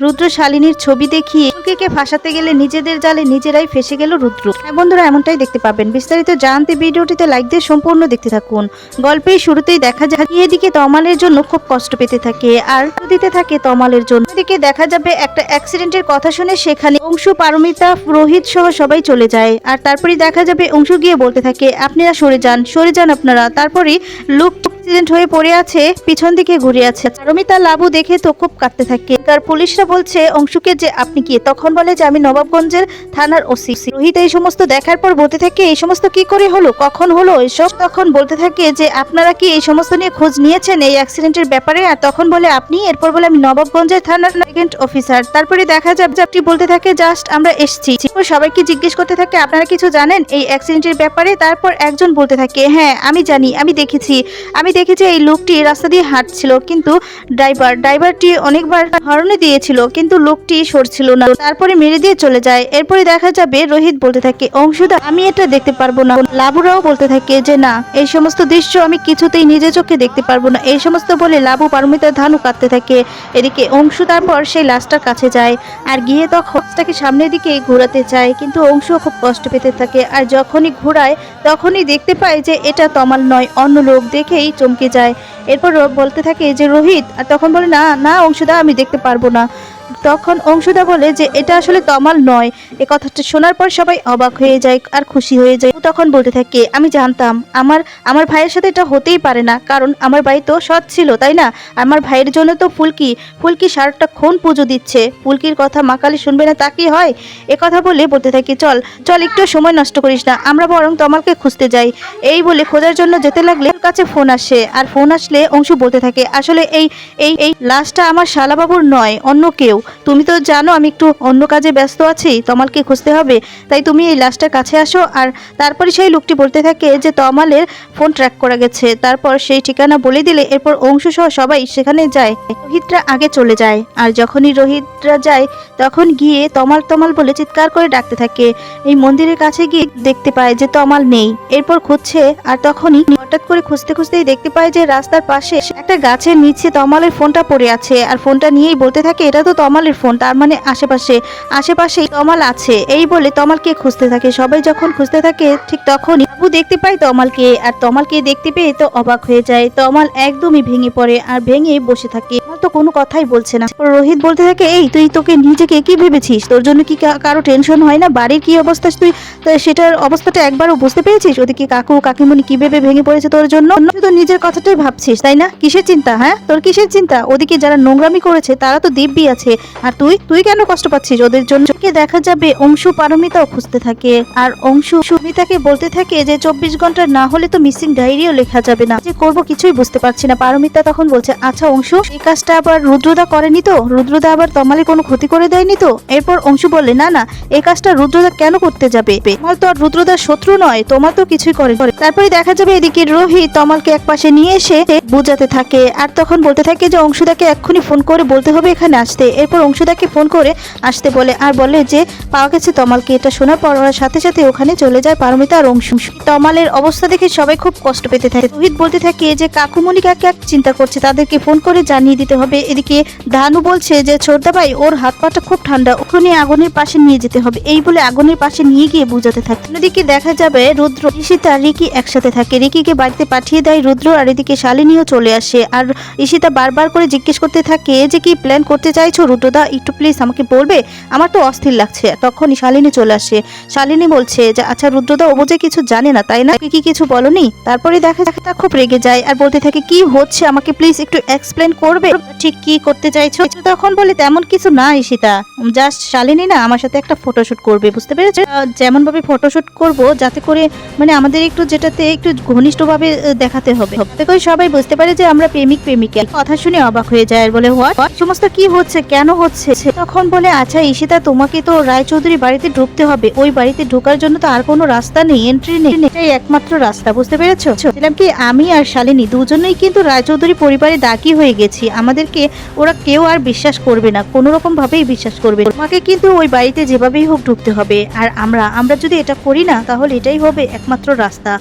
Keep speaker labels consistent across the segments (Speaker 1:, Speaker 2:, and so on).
Speaker 1: রুদ্র শালিনীর ছবি দেখিয়ে কে ফাঁসাতে গেলে নিজেদের জালে নিজেরাই ফেসে গেল রুদ্র। হ্যাঁ বন্ধুরা, এমনটাই দেখতে পাবেন। বিস্তারিত জানতে ভিডিওটিতে লাইক দিয়ে সম্পূর্ণ দেখতে থাকুন। গল্পের শুরুতেই দেখা যায় এদিকে তমালের জন্য খুব কষ্ট পেতে থাকে আর দিতে থাকে তমালের জন্য। এদিকে দেখা যাবে একটা অ্যাক্সিডেন্টের কথা শুনে সেখানে অংশু, পারমিতা, রোহিত সহ সবাই চলে যায়। আর তারপরে দেখা যাবে অংশু গিয়ে বলতে থাকে, আপনারা সরে যান সরে যান আপনারা। তারপরে লুক অ্যাক্সিডেন্ট হয়ে পড়ে আছে, পিছন দিকে ঘুরে আছে। পারমিতা লাবু দেখে তো খুব কাঁদতে থাকে। তার পুলিশরা বলছে, অংশুকে যে আপনি কি? তখন বলে যে, আমি নবাবগঞ্জের থানার ওসি। রোহিত এই সমস্ত দেখার পর বলতে থাকে, এই সমস্ত কি করে হলো? কখন হলো এসব? তখন বলতে থাকে যে, আপনারা কি এই সমস্ত নিয়ে খোঁজ নিয়েছেন এই অ্যাক্সিডেন্টের ব্যাপারে? আর তখন বলে, আপনি? এরপর বলে, আমি নবাবগঞ্জের থানার সেকেন্ড অফিসার তারপরে দেখা যাবে আপনি বলতে থাকে, জাস্ট আমরা এসছি। সবাইকে জিজ্ঞেস করতে থাকে, আপনারা কিছু জানেন এই অ্যাক্সিডেন্টের ব্যাপারে? তারপর একজন বলতে থাকে হ্যাঁ আমি জানি, আমি দেখেছি। আমি দেখেছি এই লোকটি রাস্তা দিয়ে হাঁটছিল, কিন্তু ড্রাইভার, ড্রাইভারটি অনেকবার হরনে দিয়েছিল, কিন্তু লোকটি সরছিল না। তারপরে মেরে দিয়ে চলে যায়। এরপরে দেখা যাবে, রোহিত বলতে থাকে অংশুদা আমি এটা দেখতে পারব না। লাবুরাও বলতে থাকে যে, না, এই সমস্ত দৃশ্য আমি কিছুতেই নিজে চোখে দেখতে পারব না। এই সমস্ত বলে লাবু পারমিতার ধানু কাটতে থাকে। এদিকে অংশু তারপর সেই লাশটার কাছে যায় আর গিয়ে তখন তাকে সামনের দিকে ঘোরাতে চায় কিন্তু অংশু খুব কষ্ট পেতে থাকে আর যখনই ঘোরায়, তখনই দেখতে পায় যে, এটা তমাল নয়, অন্য লোক দেখেই চমকে যায়। এরপর বলতে থাকে যে, রোহিত। আর তখন বলে, না না, অংশুদা, আমি দেখতে পারব না। তখন অংশুদা বলে যে, এটা আসলে তমাল নয়। এ কথাটা শোনার পর সবাই অবাক হয়ে যায় আর খুশি হয়ে যায়। তখন বলতে থাকে, আমি জানতাম, আমার আমার ভাইয়ের সাথে এটা হতেই পারে না, কারণ আমার ভাই তো সৎ ছিল, তাই না? আমার ভাইয়ের জন্য তো ফুলকি ফুলকি সারাটা ক্ষণ পুজো দিচ্ছে। ফুলকির কথা মাকালি শুনবে না তা কি হয়? এ কথা বলে বলতে থাকি, চল চল, একটু সময় নষ্ট করিস না, আমরা বরং তমালকে খুঁজতে যাই। এই বলে খোঁজার জন্য যেতে লাগলে ওর কাছে ফোন আসে, আর ফোন আসলে অংশু বলতে থাকে, আসলে এই এই এই লাশটা আমার শালাবাবুর নয়, অন্য কেউ। তুমি তো জানো আমি একটু অন্য কাজে ব্যস্ত আছি, তমালকে খুঁজতে হবে। তাই তুমি এই লাশটার কাছে আসো আর তারপরে সেই লোকটি বলতে থাকে যে তমালের ফোন ট্র্যাক করা গেছে। তারপর সেই ঠিকানা বলে দিলে এরপর অংশ সহ সবাই সেখানে যায়। রোহিতরা আগে চলে যায় আর যখনই রোহিতরা যায় তখন গিয়ে তমাল তমাল বলে চিৎকার করে ডাকতে থাকে। এই মন্দিরের কাছে গিয়ে দেখতে পায় যে তমাল নেই। এরপর খুঁজছে আর তখনই হঠাৎ করে খুঁজতে খুঁজতেই দেখতে পায় যে রাস্তার পাশে একটা গাছের নিচে তমালের ফোনটা পড়ে আছে। আর ফোনটা নিয়েই বলতে থাকে, এটা তো তমালের ফোন, তার মানে আশেপাশে আশেপাশে তমাল আছে। এই বলে তমালকে খুঁজতে থাকে। সবাই যখন খুঁজতে থাকে, ঠিক তখনই বাবু দেখতে পায় তমালকে। আর তমালকে দেখতে পেয়ে তো অবাক হয়ে যায়। তমাল একদমই ভেঙে পড়ে আর ভেঙে বসে থাকে। তো কোনো কথাই বলছে না। রোহিত বলতে থাকে, এই, তুই তোকে নিজেকে কি ভেবেছিস? তোর জন্য কি কারও টেনশন হয় না? বাড়ির কি অবস্থা? তুই সেটার অবস্থাটা একবারও বুঝতে পেরেছিস? ওদিকে কাকু কাকিমণি কি ভেবে ভেঙে পড়েছে তোর জন্য? তুই তো নিজের কথাটাই ভাবছিস, তাই না? কিসের চিন্তা হ্যাঁ? তোর কিসের চিন্তা? ওদিকে যারা নোংরামি করেছে, তারা তো দিব্যি আছে। আর তুই তুই কেন কষ্ট পাচ্ছিস ওদের জন্য? দেখা যাবে অংশু পারমিতাও খুঁজতে থাকে। আর অংশু সুমিতাকে বলতে থাকে যে, চব্বিশ ঘণ্টা না হলে তো মিসিং ডায়েরিও লেখা যাবে না। যে করব কিছুই বুঝতে পারছি না। পারমিতা তখন বলছে আচ্ছা অংশু, এই কাজটা আবার রুদ্রদা করেনি তো? রুদ্রদা আবার তমালে কোনো ক্ষতি করে দেয়নি তো? এরপর অংশু বললে, না না, এই কাজটা রুদ্রদা কেন করতে যাবে? তোমার তো আর রুদ্রদার শত্রু নয় তোমার তো কিছুই করে তারপরে দেখা যাবে এদিকে রোহিত তমালকে এক পাশে নিয়ে এসে বোঝাতে থাকে আর তখন বলতে থাকে যে অংশুদাকে এক্ষুনি ফোন করে বলতে হবে এখানে আসতে। এরপর অংশুদাকে ফোন করে আসতে বলে আর বলে যে, পাওয়া গেছে তমালকে, এটা শোনার পর ওরা সাথে সাথে ওখানে চলে যায় পারমিতা আর অংশু। তমালের অবস্থা দেখে সবাই খুব কষ্ট পেতে থাকে। রোহিত বলতে থাকে যে, কাকুমণি কাকে এক চিন্তা করছে? তাদেরকে ফোন করে জানিয়ে দিতে হবে। এদিকে ধানু বলছে যে ছোটদা ভাই ওর হাত পাটা খুব ঠান্ডা ওখানে আগুনের পাশে নিয়ে যেতে হবে। এই বলে আগুনের পাশে নিয়ে গিয়ে বুঝাতে থাকে। এদিকে দেখা যাবে, রুদ্র, ঈশিতা রিকি একসাথে থাকে। রিকিকে বাড়িতে পাঠিয়ে দেয় রুদ্র আর এদিকে শালিনীও চলে আসে। আর ঈশিতা বারবার করে জিজ্ঞেস করতে থাকে, যে কি প্ল্যান করতে চাইছো রুদ্রদা একটু প্লিজ আমাকে বলবে? আমার তো অস্থির লাগছে। তখনই শালিনী চলে আসে। শালিনী বলছে যে আচ্ছা রুদ্রদা ও বোঝে কিছু জানে না, তাই না? কি কিছু বলনি? তারপরে দেখা যাক, তা খুব রেগে যায়। আর বলতে থাকে, কি হচ্ছে? আমাকে প্লিজ একটু এক্সপ্লেন করবে? ঠিক কি করতে চাইছো? তখন বলে, তেমন কিছু না ঈশিতা জাস্ট শালিনী না আমার সাথে একটা ফটোশুট করবে, বুঝতে পেরেছ? যেমন ভাবে ফটোশুট করব, যাতে করে মানে আমাদের একটু যেটাতে একটু ঘনিষ্ঠভাবে দেখাতে হবে। করে সবাই বুঝতে পারে যে আমরা প্রেমিক, প্রেমিকা। কথা শুনে অবাক হয়ে যায় আর বলে, হোয়াট? সমস্ত কি হচ্ছে? কেন হচ্ছে? তখন বলে আচ্ছা ঈশিতা তোমাকে তো রায়চৌধুরী বাড়িতে ঢুকতে হবে। ওই বাড়িতে ঢোকার জন্য তো আর কোনো রাস্তা নেই এন্ট্রি নেই। এটাই একমাত্র রাস্তা, বুঝতে পেরেছ? বলছিলাম কি, আমি আর শালিনী দুজনেই কিন্তু রায়চৌধুরী পরিবারে দাকি হয়ে গেছি। আমাদের আমাদেরকে ওরা কেউ আর বিশ্বাস করবে না কোনো রকম ভাবেই বিশ্বাস করবে তোমাকে কিন্তু ওই বাড়িতে যেভাবেই হোক ঢুকতে হবে। আর আমরা আমরা যদি এটা করি না, তাহলে এটাই হবে একমাত্র রাস্তা।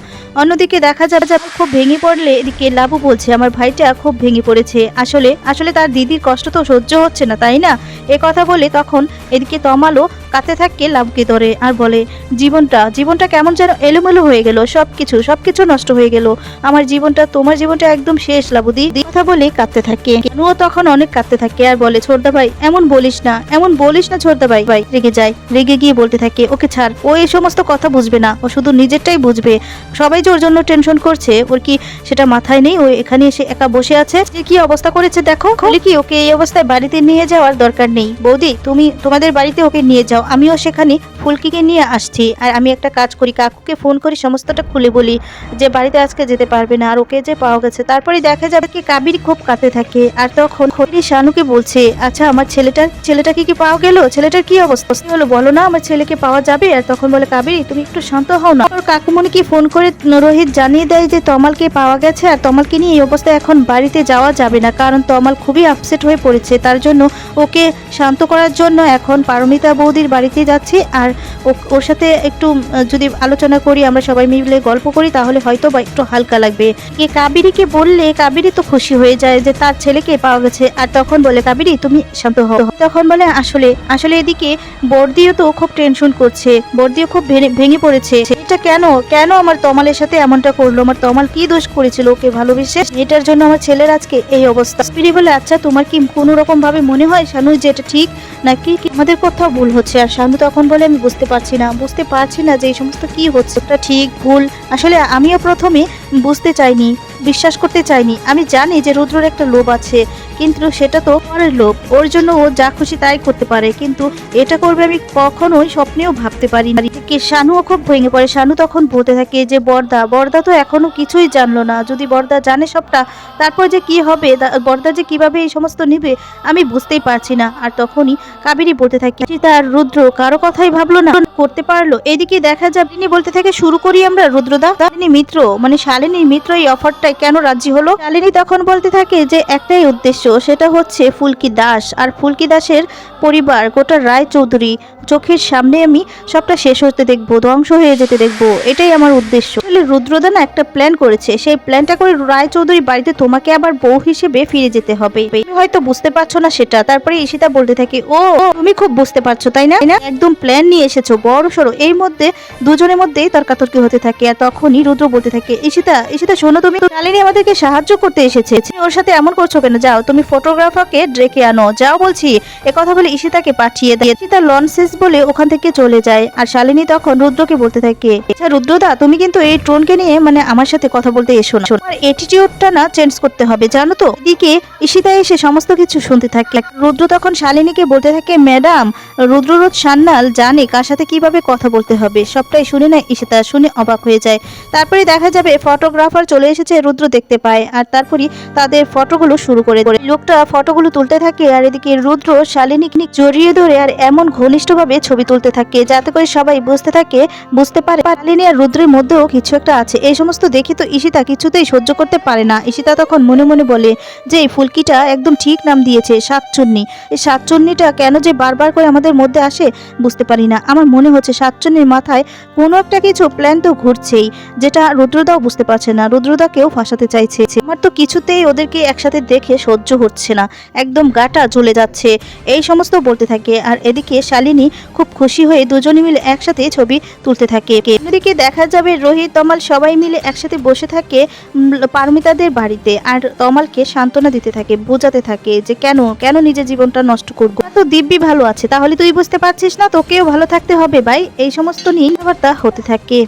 Speaker 1: অন্যদিকে দেখা যাবে যে খুব ভেঙে পড়লে, এদিকে লাভু বলছে, আমার ভাইটা খুব ভেঙে পড়েছে। আসলে আসলে তার দিদির কষ্ট তো সহ্য হচ্ছে না, তাই না? এ কথা বলে তখন এদিকে তমালও কাতে থাকে লাবুকে ধরে আর বলে, জীবনটা জীবনটা কেমন যেন এলোমেলো হয়ে গেল সব কিছু সব কিছু নষ্ট হয়ে গেল। আমার জীবনটা, তোমার জীবনটা একদম শেষ লাবুদি কথা বলে কাঁদতে থাকে। কেনুও তখন অনেক কাঁদতে থাকে আর বলে, ছোটদা ভাই, এমন বলিস না, এমন বলিস না ছোটদা ভাই। ভাই রেগে যায়, রেগে গিয়ে বলতে থাকে, ওকে ছাড়, ও এই সমস্ত কথা বুঝবে না, ও শুধু নিজেরটাই বুঝবে। সবাই যে ওর জন্য টেনশন করছে, ওর কি সেটা মাথায় নেই? ও এখানে এসে একা বসে আছে? যে কি অবস্থা করেছে দেখো। কি, ওকে এই অবস্থায় বাড়িতে নিয়ে যাওয়ার দরকার নেই। বৌদি, তুমি তোমাদের বাড়িতে ওকে নিয়ে যাও। আমিও সেখানে ফুলকিকে নিয়ে আসছি। আর আমি একটা কাজ করি, কাকুকে ফোন করি, সমস্তটা খুলে বলি যে বাড়িতে আজকে যেতে পারবে না, আর ওকে যে পাওয়া গেছে। তারপরে দেখা যাবে কি কাবির খুব কাঁদতে থাকে। আর তখন খড়ি শানুকে বলছে আচ্ছা আমার ছেলেটার, ছেলেটাকে কি পাওয়া গেল? ছেলেটার কি অবস্থা? হলো বলো না, আমার ছেলেকে পাওয়া যাবে। আর তখন বলে কাবেরি তুমি একটু শান্ত হও না। ওর কি ফোন করে রোহিত জানিয়ে দেয় যে তমালকে পাওয়া গেছে, আর তমালকে নিয়ে এই অবস্থায় এখন বাড়িতে যাওয়া যাবে না, কারণ তমাল খুবই আপসেট হয়ে পড়েছে। তার জন্য ওকে শান্ত করার জন্য এখন পারমিতা বৌদির বাড়িতে যাচ্ছি, আর ও- ওর সাথে একটু যদি আলোচনা করি, আমরা সবাই মিলে গল্প করি, তাহলে হয়তো বা একটু হালকা লাগবে। কে কাবেরীকে বললে, কাবেরী তো খুশি হয়ে যায় যে তার ছেলেকে পাওয়া গেছে। আর তখন বলে, কাবেরী, তুমি শান্ত হও। তখন বলে, আসলে আসলে এদিকে বর্দিও তো খুব টেনশন করছে। বর্দিও খুব ভেঙে- পড়েছে। এটা কেন? কেন আমার তমালের সাথে এমনটা করল? আমার তমাল কি দোষ করেছিল? ওকে ভালোবেসে? এটার জন্য আমার ছেলের আজকে এই অবস্থা। স্পিরি বলে আচ্ছা তোমার কি কোনো রকম ভাবে মনে হয়, শানু, যে এটা ঠিক? নাকি আমাদের কোথাও ভুল হচ্ছে? আর শানু তখন বলে বুঝতে পারছি না, বুঝতে পারছি না যে এই সমস্ত কি হচ্ছে এটা ঠিক ভুল। আসলে আমিও প্রথমে বুঝতে চাইনি, বিশ্বাস করতে চাইনি। আমি জানি যে রুদ্রর একটা লোভ আছে কিন্তু সেটা তো পরের লোক ওর জন্য ও যা খুশি তাই করতে পারে, কিন্তু এটা করবে আমি কখনোই স্বপ্নেও ভাবতে পারি কি শানুও খুব ভেঙে পড়ে। শানু তখন বলতে থাকে যে, বর্দা বর্দা তো এখনও কিছুই জানলো না। যদি বর্দা জানে সবটা, তারপর যে কি হবে বর্দা যে কীভাবে এই সমস্ত নিবে, আমি বুঝতেই পারছি না। আর তখনই কাবেরী বলতে থাকে তার রুদ্র, কারও কথাই ভাবলো না, করতে পারল। এদিকে দেখা যাবে তিনি বলতে থাকে, শুরু করি আমরা রুদ্রদা তিনি মিত্র মানে শালিনীর মিত্র এই অফারটাই কেন রাজি হলো? শালিনী তখন বলতে থাকে যে, একটাই উদ্দেশ্য সেটা হচ্ছে ফুলকি দাস। আর ফুলকি দাসের পরিবার গোটা রায় চৌধুরী চোখের সামনে আমি সবটা শেষ হতে দেখব, ধ্বংস হয়ে যেতে দেখব, এটাই আমার উদ্দেশ্য। আসলে রুদ্রদা না একটা প্ল্যান করেছে, সেই প্ল্যানটা করে রায় চৌধুরী বাড়িতে তোমাকে আবার বউ হিসেবে ফিরে যেতে হবে। হয়তো বুঝতে পারছ না সেটা, তারপরে ঈশিতা বলতে থাকে, ও, তুমি খুব বুঝতে পারছ, তাই না? একদম প্ল্যান নিয়ে এসেছ, বড় সড়ো। এর মধ্যে দুজনের মধ্যেই তর্কাতর্কি হতে থাকে আর তখনই রুদ্র বলতে থাকে, ঈশিতা ঈশিতা, শোনো তুমি শালিনী আমাদেরকে সাহায্য করতে এসেছে। ওর সাথে এমন করছ কেন? যাও, তুমি ফটোগ্রাফারকে ডেকে আনো। যাও বলছি, এ কথা বলে ঈশিতাকে পাঠিয়ে দেয় ঈশিতা লনসেস বলে ওখান থেকে চলে যায়। আর শালিনী তখন রুদ্রকে বলতে থাকে আচ্ছা রুদ্রদা, তুমি কিন্তু এই ট্রোনকে নিয়ে মানে আমার সাথে কথা বলতে এসো না। তোমার এটিটিউডটা না চেঞ্জ করতে হবে, জানো তো? এদিকে ঈশিতা এসে সমস্ত কিছু শুনতে থাকে। রুদ্র তখন শালিনীকে বলতে থাকে, ম্যাডাম রুদ্ররোধ সান্যাল জানে কার সাথে কীভাবে কথা বলতে হবে। সবটাই শুনে না ঈশিতা শুনে অবাক হয়ে যায়। তারপরে দেখা যাবে ফটোগ্রাফার চলে এসেছে, রুদ্র দেখতে পায়। আর তারপরে তাদের ফটোগুলো শুরু করে লোকটা ফটোগুলো তুলতে থাকে, আর এদিকে রুদ্র শালিনীকে জড়িয়ে ধরে, আর এমন ঘনিষ্ঠভাবে ছবি তুলতে থাকে, যাতে করে সবাই বুঝতে থাকে, বুঝতে পারে। শালিনী আর রুদ্রের মধ্যেও কিছু একটা আছে। এই সমস্ত দেখে তো ঈশিতা কিছুতেই সহ্য করতে পারে না। ঈশিতা তখন মনে মনে বলে, যে এই ফুলকিটা একদম ঠিক নাম দিয়েছে, সাতচন্নি। এই সাতচন্নিটা কেন যে বারবার করে আমাদের মধ্যে আসে, বুঝতে পারি না। আমার মনে হচ্ছে সাতচন্নির মাথায় কোনো একটা কিছু প্ল্যান তো ঘুরছেই, যেটা রুদ্রদাও বুঝতে পারছে না। রুদ্রদাকেও ফাঁসাতে চাইছে। আমার তো কিছুতেই ওদেরকে একসাথে দেখে সহ্য হচ্ছে না। একদম গাটা জ্বলে যাচ্ছে। এই সমস্ত বলতে থাকে। আর এদিকে শালিনী খুব খুশি হয়ে দুজনে মিলে একসাথে ছবি তুলতে থাকে। এদিকে দেখা যাবে রোহিত, তমাল সবাই মিলে একসাথে বসে থাকে পারমিতাদের বাড়িতে আর তমালকে সান্ত্বনা দিতে থাকে, বোঝাতে থাকে যে কেন কেন নিজের জীবনটা নষ্ট করব। তো দিব্যি ভালো আছে, তাহলে তুই বুঝতে পারছিস না, তোকেও ভালো থাকতে হবে, ভাই। এই সমস্ত নিয়ে কথাবার্তা হতে থাকে।